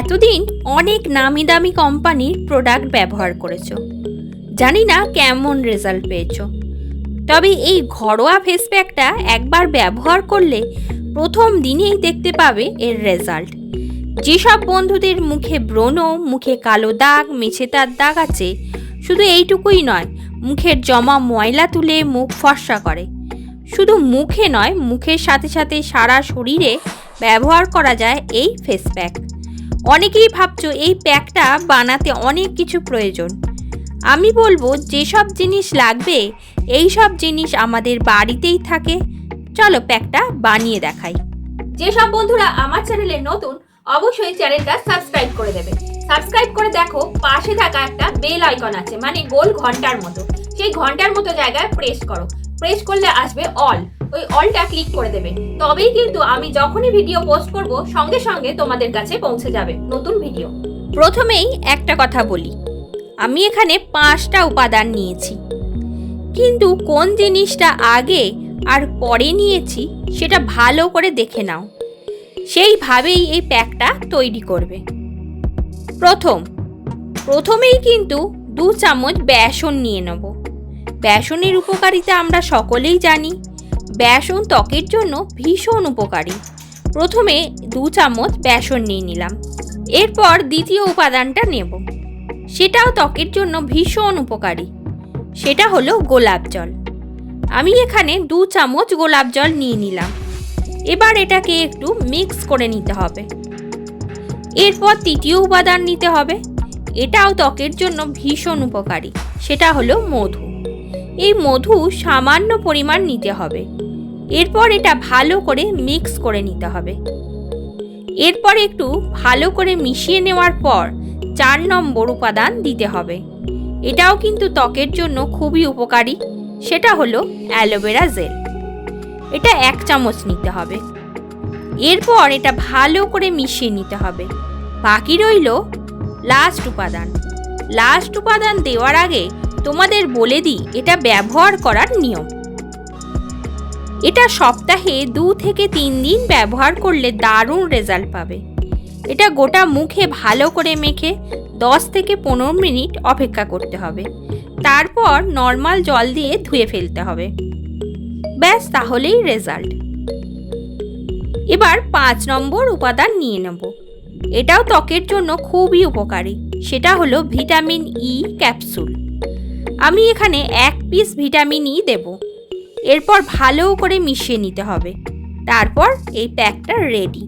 এতদিন অনেক নামি দামি কোম্পানির প্রোডাক্ট ব্যবহার করেছ। জানি না কেমন রেজাল্ট পেয়েছ। তবে এই ঘরোয়া ফেস প্যাকটা একবার ব্যবহার করলে প্রথম দিনেই দেখতে পাবে এর রেজাল্ট যেসব বন্ধুদের মুখে ব্রণ, মুখে কালো দাগ মেছেতার দাগ আছে, শুধু এইটুকুই নয়, মুখের জমা ময়লা তুলে মুখ ফর্সা করে। শুধু মুখে নয়, মুখের সাথে সাথে সারা শরীরে ব্যবহার করা যায় এই ফেস প্যাক অনেকেই ভাবছ এই প্যাকটা বানাতে অনেক কিছু প্রয়োজন। আমি বলব যেসব জিনিস লাগবে এই সব জিনিস আমাদের বাড়িতেই থাকে। চলো প্যাকটা বানিয়ে দেখাই। যেসব বন্ধুরা আমার চ্যানেলে নতুন, অবশ্যই চ্যানেলটা সাবস্ক্রাইব করে দেবে। সাবস্ক্রাইব করে দেখো, পাশে থাকা একটা বেল আইকন আছে মানে গোল ঘণ্টার মতো। সেই ঘণ্টার মতো জায়গায় প্রেস করো। প্রেস করলে আসবে অল। ওই অলটা ক্লিক করে দেবে। তবেই কিন্তু আমি যখনই ভিডিও পোস্ট করব, সঙ্গে সঙ্গে তোমাদের কাছে পৌঁছে যাবে নতুন ভিডিও প্রথমেই একটা কথা বলি। আমি এখানে পাঁচটা উপাদান নিয়েছি। কিন্তু কোন জিনিসটা আগে আর পরে নিয়েছি, সেটা ভালো করে দেখে নাও। সেইভাবেই এই প্যাকটা তৈরি করবে। প্রথম, প্রথমেই কিন্তু দু চামচ বেসন নিয়ে নেব। বেসনের উপকারিতা আমরা সকলেই জানি। বেসন ত্বকের জন্য ভীষণ উপকারী। প্রথমে দু চামচ বেসন নিয়ে নিলাম। এরপর দ্বিতীয় উপাদানটা নেব। সেটাও ত্বকের জন্য ভীষণ উপকারী। সেটা হলো গোলাপ জল। আমি এখানে দু চামচ গোলাপ জল নিয়ে নিলাম। এবার এটাকে একটু মিক্স করে নিতে হবে। এরপর তৃতীয় উপাদান নিতে হবে। এটাও ত্বকের জন্য ভীষণ উপকারী। সেটা হলো মধু। এই মধু সামান্য পরিমাণ নিতে হবে। এরপর এটা ভালো করে মিক্স করে নিতে হবে। এরপর একটু ভালো করে মিশিয়ে নেওয়ার পর চার নম্বর উপাদান দিতে হবে। এটাও কিন্তু ত্বকের জন্য খুবই উপকারী, সেটা হলো অ্যালোভেরা জেল। এটা এক চামচ নিতে হবে। এরপর এটা ভালো করে মিশিয়ে নিতে হবে। বাকি রইল লাস্ট উপাদান। লাস্ট উপাদান দেওয়ার আগে তোমাদের বলে দিই, এটা ব্যবহার করার নিয়ম। এটা সপ্তাহে দু থেকে তিন দিন ব্যবহার করলে দারুণ রেজাল্ট পাবে। এটা গোটা মুখে ভালো করে মেখে দশ থেকে পনেরো মিনিট অপেক্ষা করতে হবে। তারপর নর্মাল জল দিয়ে ধুয়ে ফেলতে হবে। ব্যাস, তাহলেই রেজাল্ট। এবার পাঁচ নম্বর উপাদান নিয়ে নেব। এটাও ত্বকের জন্য খুবই উপকারী। সেটা হলো ভিটামিন ই ক্যাপসুল। আমি এখানে এক পিস ভিটামিন ই দেব। এরপর ভালো করে মিশিয়ে নিতে হবে। তারপর এই প্যাকটা রেডি